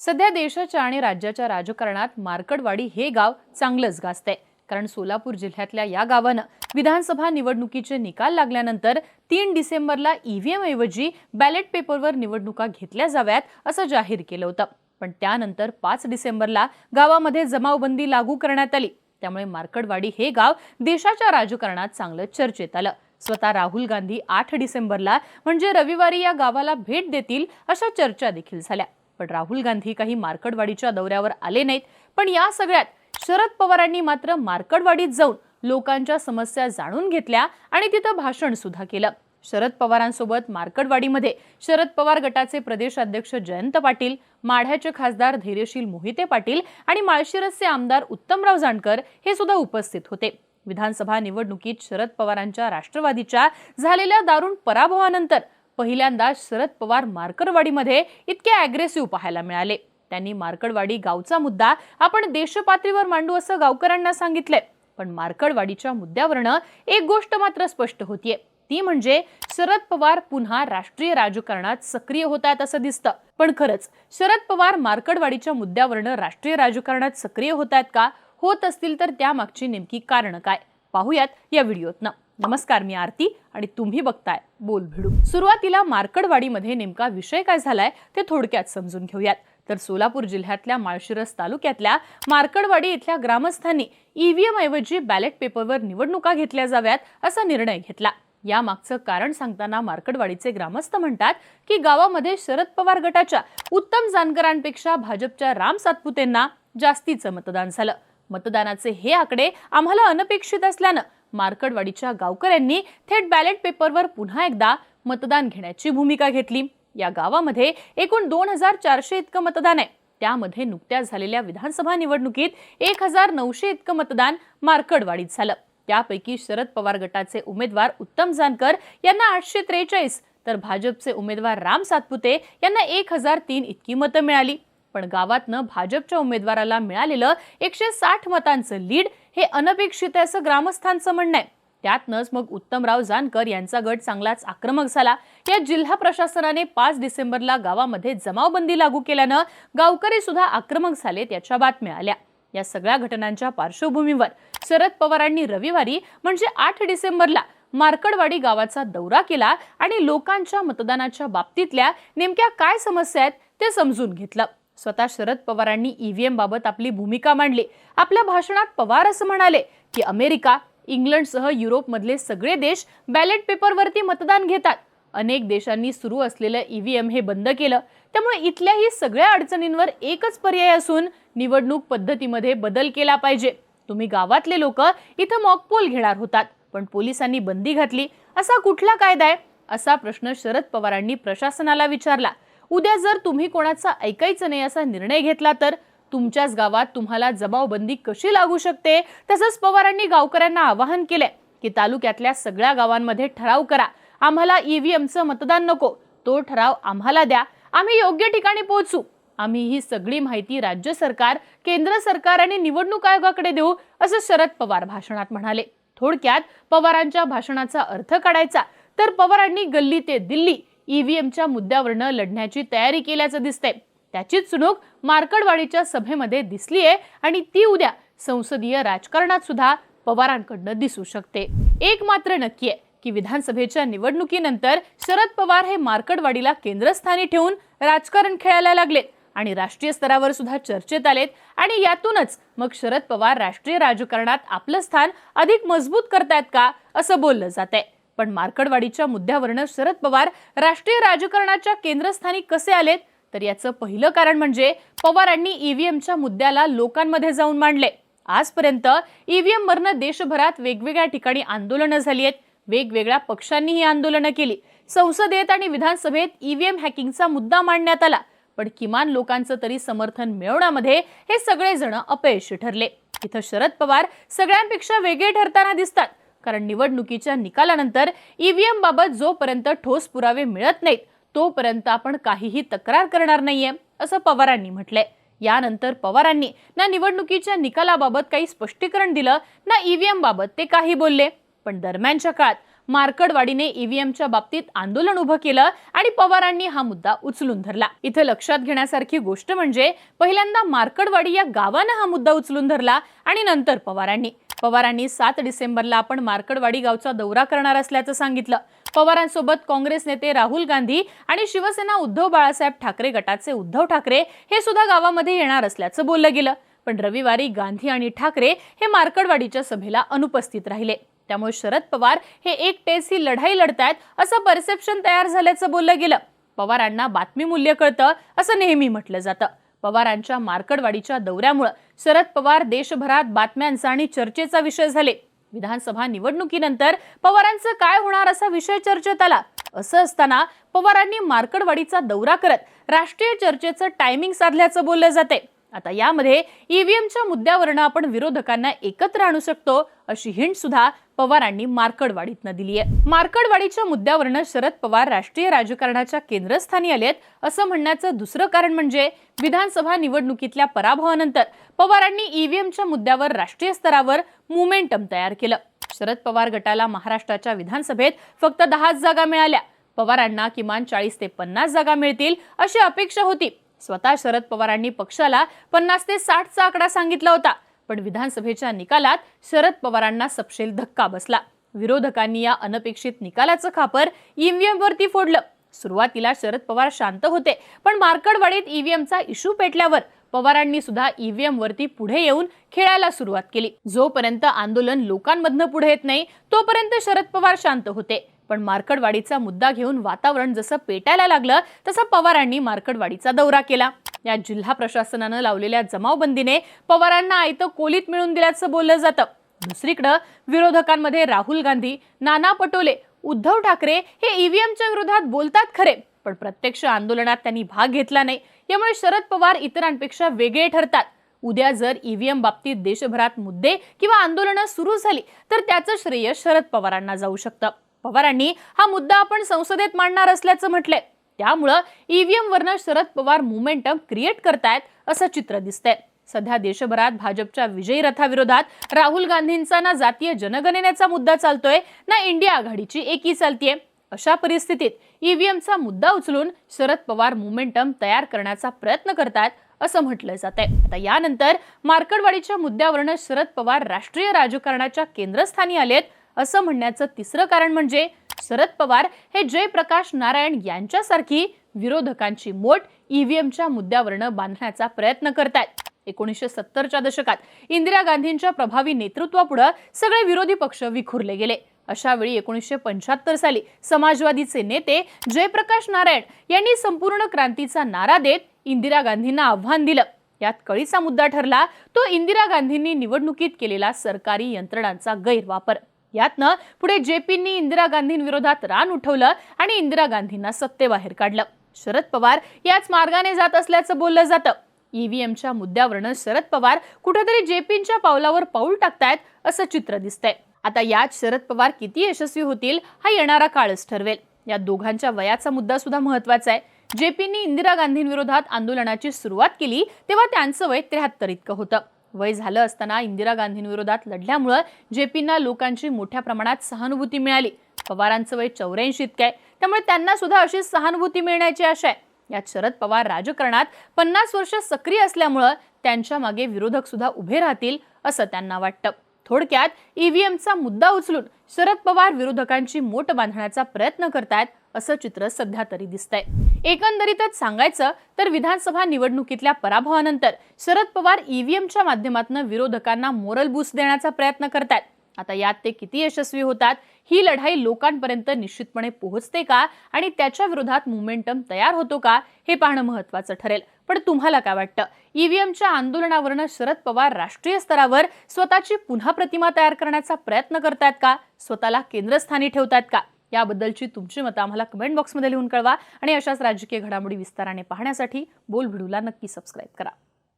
सध्या देशाच्या आणि राज्याच्या राजकारणात मार्कडवाडी हे गाव चांगलंच गाजतंय. कारण सोलापूर जिल्ह्यातल्या या गावानं विधानसभा निवडणुकीचे निकाल लागल्यानंतर तीन डिसेंबरला ईव्हीएम ऐवजी बॅलेट पेपरवर निवडणुका घेतल्या जाव्यात असं जाहीर केलं होतं. पण त्यानंतर पाच डिसेंबरला गावामध्ये जमावबंदी लागू करण्यात आली. त्यामुळे मार्कडवाडी हे गाव देशाच्या राजकारणात चांगलं चर्चेत आलं. स्वतः राहुल गांधी आठ डिसेंबरला म्हणजे रविवारी या गावाला भेट देतील अशा चर्चा देखील झाल्या. पण राहुल गांधी काही मार्कडवाडीच्या दौऱ्यावर आले नाहीत. पण या सगळ्यात शरद पवारांनी मात्र मार्कडवाडीत जाऊन लोकांच्या समस्या जाणून घेतल्या आणि तिथं भाषण सुद्धा केलं. शरद पवारांसोबत मार्कडवाडीमध्ये शरद पवार गटाचे प्रदेशाध्यक्ष जयंत पाटील माढ्याचे खासदार धैर्यशील मोहिते पाटील आणि माळशिरसचे आमदार उत्तमराव जानकर हे सुद्धा उपस्थित होते. विधानसभा निवडणुकीत शरद पवारांच्या राष्ट्रवादीच्या झालेल्या दारुण पराभवानंतर पहिल्यांदा शरद पवार मार्कडवाडीमध्ये इतके अॅग्रेसिव्ह पाहायला मिळाले. त्यांनी मार्कडवाडी गावचा मुद्दा आपण देशपातळीवर मांडू असं गावकऱ्यांना सांगितलंय. पण मार्कडवाडीच्या मुद्द्यावरनं एक गोष्ट मात्र स्पष्ट होतीये. ती म्हणजे शरद पवार पुन्हा राष्ट्रीय राजकारणात सक्रिय होत आहेत असं दिसतं. पण खरंच शरद पवार मार्कडवाडीच्या मुद्द्यावरनं राष्ट्रीय राजकारणात सक्रिय होत आहेत का? होत असतील तर त्यामागची नेमकी कारण काय? पाहूयात या व्हिडिओतनं. नमस्कार मी आरती आणि तुम्ही बघताय बोल भिडू. सुरुवातीला मार्कडवाडीमध्ये नेमका विषय काय झालाय ते थोडक्यात समजून घेऊयात. तर सोलापूर जिल्ह्यातल्या माळशिरस तालुक्यातल्या मार्कडवाडी इथल्या ग्रामस्थांनी ईव्हीएम ऐवजी बॅलेट पेपरवर निवडणुका घेतल्या जाव्यात असा निर्णय घेतला. यामागचं कारण सांगताना मार्कडवाडीचे ग्रामस्थ म्हणतात की गावामध्ये शरद पवार गटाच्या उत्तम जानकरांपेक्षा भाजपच्या राम सातपुतेंना जास्तीचं मतदान झालं. मतदानाचे हे आकडे आम्हाला अनपेक्षित असल्यानं मार्कडवाडीच्या गावकऱ्यांनी थेट बॅलेट पेपरवर पुन्हा एकदा मतदान घेण्याची भूमिका घेतली. या गावामध्ये एकूण दोन हजार चारशे इतकं मतदान आहे. त्यामध्ये नुकत्याच झालेल्या विधानसभा निवडणुकीत एक हजार नऊशे इतकं मतदान मार्कडवाडीत झालं. त्यापैकी शरद पवार गटाचे उमेदवार उत्तम जानकर यांना आठशे त्रेचाळीस तर भाजपचे उमेदवार राम सातपुते यांना एक हजार तीन इतकी मतं मिळाली. पण गावातनं भाजपच्या उमेदवाराला मिळालेलं एकशे साठ मतांचं लीड हे अनपेक्षित आहे असं ग्रामस्थांचं म्हणणं आहे. त्यातनंच मग उत्तमराव जानकर यांचा गट चांगलाच आक्रमक झाला. या जिल्हा प्रशासनाने पाच डिसेंबरला गावामध्ये जमावबंदी लागू केल्यानं गावकरी सुद्धा आक्रमक झाले त्याच्या बातम्या आल्या. या सगळ्या घटनांच्या पार्श्वभूमीवर शरद पवारांनी रविवारी म्हणजे आठ डिसेंबरला मार्कडवाडी गावाचा दौरा केला आणि लोकांच्या मतदानाच्या बाबतीतल्या नेमक्या काय समस्या आहेत ते समजून घेतलं. स्वतः शरद पवारांनी ईव्हीएम बाबत आपली भूमिका मांडली. आपल्या भाषणात पवार असं म्हणाले की अमेरिका इंग्लंडसह युरोपमधले सगळे देश बॅलेट पेपरवरती मतदान घेतात. अनेक देशांनी सुरू असलेलं ईव्हीएम हे बंद केलं. त्यामुळे इथल्याही सगळ्या अडचणींवर एकच पर्याय असून निवडणूक पद्धतीमध्ये बदल केला पाहिजे. तुम्ही गावातले लोक इथं मॉकपोल घेणार होतात पण पोलिसांनी बंदी घातली. असा कुठला कायदा आहे? असा प्रश्न शरद पवारांनी प्रशासनाला विचारला. उद्या जर तुम्ही कोणाचा ऐकायचं नाही असा निर्णय घेतला तर तुमच्याच गावात तुम्हाला जमावबंदी कशी लागू शकते? तसंच पवारांनी गावकऱ्यांना आवाहन केलंय की तालुक्यातल्या सगळ्या गावांमध्ये ठराव करा. आम्हाला ईव्हीएमचं मतदान नको. तो ठराव आम्हाला द्या. आम्ही योग्य ठिकाणी पोहोचू. आम्ही ही सगळी माहिती राज्य सरकार केंद्र सरकार आणि निवडणूक आयोगाकडे देऊ असं शरद पवार भाषणात म्हणाले. थोडक्यात पवारांच्या भाषणाचा अर्थ काढायचा. तर पवारांनी गल्ली ते दिल्ली ईव्हीएमच्या मुद्द्यावरनं लढण्याची तयारी केल्याचं दिसतंय. त्याचीच चुणूक मार्कडवाडीच्या सभेमध्ये दिसली आहे आणि ती उद्या संसदीय राजकारणात सुद्धा पवारांकडनं दिसू शकते. एक मात्र नक्की आहे की विधानसभेच्या निवडणुकीनंतर शरद पवार हे मार्कडवाडीला केंद्रस्थानी ठेवून राजकारण खेळायला लागलेत आणि राष्ट्रीय स्तरावर सुद्धा चर्चेत आलेत आणि यातूनच मग शरद पवार राष्ट्रीय राजकारणात आपलं स्थान अधिक मजबूत करतायत का असं बोललं जात आहे पण मार्कडवाडीच्या मुद्द्यावरनं शरद पवार राष्ट्रीय राजकारणाच्या केंद्रस्थानी कसे आलेत? तर याचं पहिलं कारण म्हणजे पवारांनी ईव्हीएमच्या मुद्द्याला लोकांमध्ये जाऊन मांडले. आजपर्यंत ईव्हीएम वरनं देशभरात वेगवेगळ्या ठिकाणी आंदोलनं झाली आहेत. वेगवेगळ्या पक्षांनी ही आंदोलनं केली. संसदेत आणि विधानसभेत ईव्हीएम हॅकिंगचा मुद्दा मांडण्यात आला. पण किमान लोकांचं तरी समर्थन मिळवण्यामध्ये हे सगळेजण अपयशी ठरले. इथं शरद पवार सगळ्यांपेक्षा वेगळे ठरताना दिसतात. कारण निवडणुकीच्या निकालानंतर ईव्हीएम बाबत जोपर्यंत ठोस पुरावे मिळत नाहीत तोपर्यंत आपण काहीही तक्रार करणार नाहीये असं पवारांनी म्हटलंय. यानंतर पवारांनी ना निवडणुकीच्या निकालाबाबत काही स्पष्टीकरण दिलं ना ईव्हीएम बाबत ते काही बोलले. पण दरम्यानच्या काळात मार्कडवाडीने ईव्हीएमच्या बाबतीत आंदोलन उभं केलं आणि पवारांनी हा मुद्दा उचलून धरला. इथं लक्षात घेण्यासारखी गोष्ट म्हणजे पहिल्यांदा मार्कडवाडी या गावानं हा मुद्दा उचलून धरला आणि नंतर पवारांनी. पवारांनी सात डिसेंबरला आपण मार्कडवाडी गावचा दौरा करणार असल्याचं सांगितलं. पवारांसोबत काँग्रेस नेते राहुल गांधी आणि शिवसेना उद्धव बाळासाहेब ठाकरे गटाचे उद्धव ठाकरे हे सुद्धा गावामध्ये येणार असल्याचं बोललं गेलं. पण रविवारी गांधी आणि ठाकरे हे मार्कडवाडीच्या सभेला अनुपस्थित राहिले. त्यामुळे शरद पवार हे एकटेच ही लढाई लढतायत असं परसेप्शन तयार झाल्याचं बोललं गेलं. पवारांना बातमी मूल्य कळतं असं नेहमी म्हटलं जातं. पवारांच्या मार्कडवाडीच्या दौऱ्यामुळे शरद पवार देशभरात बातम्यांचा आणि चर्चेचा विषय झाले. विधानसभा निवडणुकीनंतर पवारांचं काय होणार असा विषय चर्चेत आला. असं असताना पवारांनी मार्कडवाडीचा दौरा करत राष्ट्रीय चर्चेचं टायमिंग साधल्याचं बोललं जाते आता यामध्ये ईव्हीएमच्या मुद्द्यावरनं आपण विरोधकांना एकत्र आणू शकतो अशी हिंट सुद्धा पवारांनी मार्कडवाडीतनं दिली आहे. मार्कडवाडीच्या मुद्द्यावरनं शरद पवार राष्ट्रीय राजकारणाच्या केंद्रस्थानी आलेत असं म्हणण्याचं दुसरं कारण म्हणजे विधानसभा निवडणुकीतल्या पराभवानंतर पवारांनी ईव्हीएमच्या मुद्द्यावर राष्ट्रीय स्तरावर मुमेंटम तयार केलं. शरद पवार गटाला महाराष्ट्राच्या विधानसभेत फक्त दहाच जागा मिळाल्या. पवारांना किमान चाळीस ते पन्नास जागा मिळतील अशी अपेक्षा होती. स्वतः शरद पवारांनी पक्षाला पन्नास ते साठचा आकडा सांगितला होता. पण विधानसभेच्या निकालात शरद पवारांना सपशेल धक्का बसला. विरोधकांनी या अनपेक्षित निकालाचं खापर ईव्हीएमवरती फोडलं. सुरुवातीला शरद पवार शांत होते पण मार्कडवाडीत ईव्हीएमचा इश्यू पेटल्यावर पवारांनी सुद्धा ईव्हीएम वरती पुढे येऊन खेळायला सुरुवात केली. जोपर्यंत आंदोलन लोकांमधनं पुढे येत नाही तोपर्यंत शरद पवार शांत होते. पण मार्कडवाडीचा मुद्दा घेऊन वातावरण जसं पेटायला लागलं तसं पवारांनी मार्कडवाडीचा दौरा केला. या जिल्हा प्रशासनानं लावलेल्या जमावबंदीने पवारांना आयतं कोलीत मिळून दिल्याचं बोललं जातं. दुसरीकडं विरोधकांमध्ये राहुल गांधी नाना पटोले उद्धव ठाकरे हे ईव्हीएमच्या विरोधात बोलतात खरे पण प्रत्यक्ष आंदोलनात त्यांनी भाग घेतला नाही. यामुळे शरद पवार इतरांपेक्षा वेगळे ठरतात. उद्या जर ईव्हीएम बाबतीत देशभरात मुद्दे किंवा आंदोलनं सुरू झाली तर त्याचं श्रेय शरद पवारांना जाऊ शकतं. पवारांनी हा मुद्दा आपण संसदेत मांडणार असल्याचं म्हटलंय. त्यामुळं ईव्हीएम वरनं शरद पवार मुमेंटम क्रिएट करतायत असं चित्र दिसतंय. सध्या देशभरात भाजपच्या विजयी रथाविरोधात राहुल गांधींचा ना जातीय जनगणनेचा मुद्दा चालतोय ना इंडिया आघाडीची एकी चालतीये. अशा परिस्थितीत ईव्हीएमचा मुद्दा उचलून शरद पवार मुमेंटम तयार करण्याचा प्रयत्न करतात असं म्हटलं जात आहे आता यानंतर मार्कडवाडीच्या मुद्द्यावरनं शरद पवार राष्ट्रीय राजकारणाच्या केंद्रस्थानी आलेत. असं म्हणण्याचं तिसरं कारण म्हणजे शरद पवार हे जयप्रकाश नारायण यांच्यासारखी विरोधकांची मोठ ईव्हीएमच्या मुद्द्यावरनं बांधण्याचा प्रयत्न करतात एकोणीसशे सत्तरच्या दशकात इंदिरा गांधींच्या प्रभावी नेतृत्वापुढे सगळे विरोधी पक्ष विखुरले गेले. अशा वेळी एकोणीसशे पंच्याहत्तर साली समाजवादीचे नेते जयप्रकाश नारायण यांनी संपूर्ण क्रांतीचा नारा देत इंदिरा गांधींना आव्हान दिलं. यात कळीचा मुद्दा ठरला तो इंदिरा गांधींनी निवडणुकीत केलेला सरकारी यंत्रणांचा गैरवापर. यातनं पुढे जेपींनी इंदिरा गांधींविरोधात रान उठवलं आणि इंदिरा गांधींना सत्तेबाहेर काढलं. शरद पवार याच मार्गाने जात असल्याचं बोललं जातं. ईव्हीएमच्या मुद्द्यावरनं शरद पवार कुठेतरी जेपींच्या पावलावर पाऊल टाकतायत असं चित्र दिसतंय. आता यात शरद पवार किती यशस्वी होतील हा येणारा काळच ठरवेल. या दोघांच्या वयाचा मुद्दा सुद्धा महत्त्वाचा आहे. जेपींनी इंदिरा गांधींविरोधात आंदोलनाची सुरुवात केली तेव्हा त्यांचं वय त्र्याहत्तर इतकं होतं. वय झालं असताना इंदिरा गांधींविरोधात लढल्यामुळं जे पींना लोकांची मोठ्या प्रमाणात सहानुभूती मिळाली. पवारांचं वय चौऱ्याऐंशी इतकं आहे. त्यामुळे त्यांना सुद्धा अशी सहानुभूती मिळण्याची आशा आहे. यात शरद पवार राजकारणात पन्नास वर्ष सक्रिय असल्यामुळं त्यांच्या मागे विरोधक सुद्धा उभे राहतील असं त्यांना वाटतं. थोडक्यात ईव्हीएमचा मुद्दा उचलून शरद पवार विरोधकांची मोट बांधण्याचा प्रयत्न करतायत असं चित्र सध्या तरी दिसतंय. एकंदरीतच सांगायचं तर विधानसभा निवडणुकीतल्या पराभवानंतर शरद पवार ईव्हीएमच्या माध्यमातून विरोधकांना मोरल बूस्ट देण्याचा प्रयत्न करतात आता यात ते किती यशस्वी होतात ही लढाई लोकांपर्यंत निश्चितपणे पोहोचते का आणि त्याच्या विरोधात मुमेंटम तयार होतो का हे पाहणं महत्वाचं ठरेल. पण तुम्हाला काय वाटतं? ईव्हीएमच्या आंदोलनावरनं शरद पवार राष्ट्रीय स्तरावर स्वतःची पुन्हा प्रतिमा तयार करण्याचा प्रयत्न करतायत का? स्वतःला केंद्रस्थानी ठेवतायत का? याबद्दलची तुमची मतं आम्हाला कमेंट बॉक्समध्ये लिहून कळवा आणि अशाच राजकीय घडामोडी विस्ताराने पाहण्यासाठी बोल नक्की सबस्क्राईब करा.